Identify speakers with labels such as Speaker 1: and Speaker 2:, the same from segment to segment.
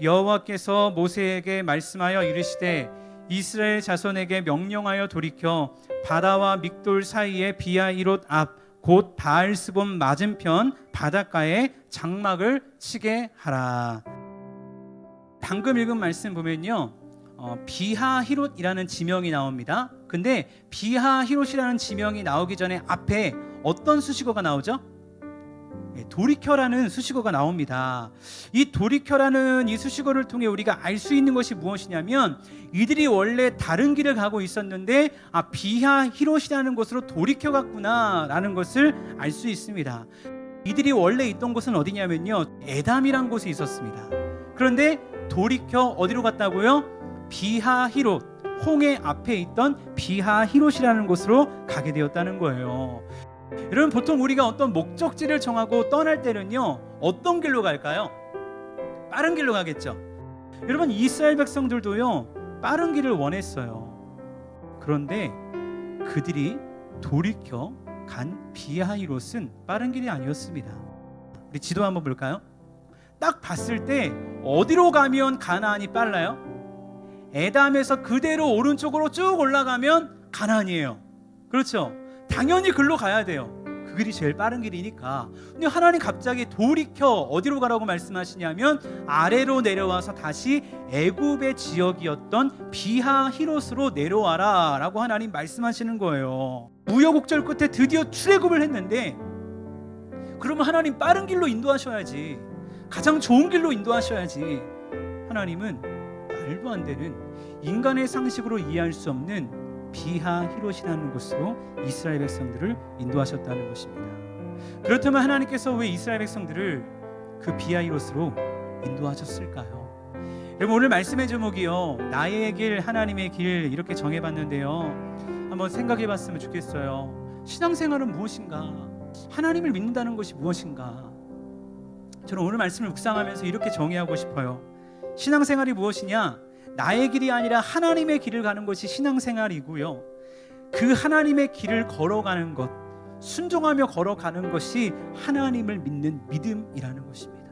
Speaker 1: 여호와께서 모세에게 말씀하여 이르시되 이스라엘 자손에게 명령하여 돌이켜 바다와 믹돌 사이에 비아이롯 앞 곧 바알스본 맞은편 바닷가에 장막을 치게 하라. 방금 읽은 말씀 보면요. 어, 비하히롯이라는 지명이 나옵니다. 근데 비하히롯이라는 지명이 나오기 전에 앞에 어떤 수식어가 나오죠? 예, 돌이켜라는 수식어가 나옵니다. 이 돌이켜라는 이 수식어를 통해 우리가 알 수 있는 것이 무엇이냐면 이들이 원래 다른 길을 가고 있었는데 아 비하 히롯이라는 곳으로 돌이켜 갔구나라는 것을 알 수 있습니다. 이들이 원래 있던 곳은 어디냐면요 에담이란 곳에 있었습니다. 그런데 돌이켜 어디로 갔다고요? 비하 히롯 홍해 앞에 있던 비하 히롯이라는 곳으로 가게 되었다는 거예요. 여러분 보통 우리가 어떤 목적지를 정하고 떠날 때는요 어떤 길로 갈까요? 빠른 길로 가겠죠. 여러분 이스라엘 백성들도요 빠른 길을 원했어요. 그런데 그들이 돌이켜 간 비하이롯은 빠른 길이 아니었습니다. 우리 지도 한번 볼까요? 딱 봤을 때 어디로 가면 가나안이 빨라요? 에담에서 그대로 오른쪽으로 쭉 올라가면 가나안이에요. 그렇죠? 당연히 글로 가야 돼요. 그 길이 제일 빠른 길이니까. 근데 하나님 갑자기 돌이켜 어디로 가라고 말씀하시냐면 아래로 내려와서 다시 애굽의 지역이었던 비하 히롯으로 내려와라라고 하나님 말씀하시는 거예요. 우여곡절 끝에 드디어 출애굽을 했는데 그러면 하나님 빠른 길로 인도하셔야지. 가장 좋은 길로 인도하셔야지. 하나님은 말도 안 되는 인간의 상식으로 이해할 수 없는 비하 히롯이라는 곳으로 이스라엘 백성들을 인도하셨다는 것입니다. 그렇다면 하나님께서 왜 이스라엘 백성들을 그 비하 히롯으로 인도하셨을까요? 여러분 오늘 말씀의 제목이요. 나의 길 하나님의 길 이렇게 정해봤는데요. 한번 생각해봤으면 좋겠어요. 신앙생활은 무엇인가? 하나님을 믿는다는 것이 무엇인가? 저는 오늘 말씀을 묵상하면서 이렇게 정의하고 싶어요. 신앙생활이 무엇이냐 나의 길이 아니라 하나님의 길을 가는 것이 신앙생활이고요. 그 하나님의 길을 걸어가는 것, 순종하며 걸어가는 것이 하나님을 믿는 믿음이라는 것입니다.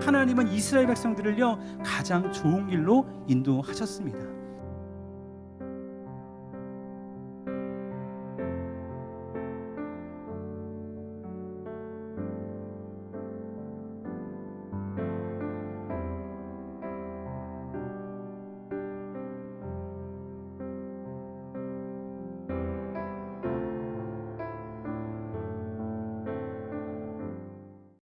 Speaker 1: 하나님은 이스라엘 백성들을요 가장 좋은 길로 인도하셨습니다.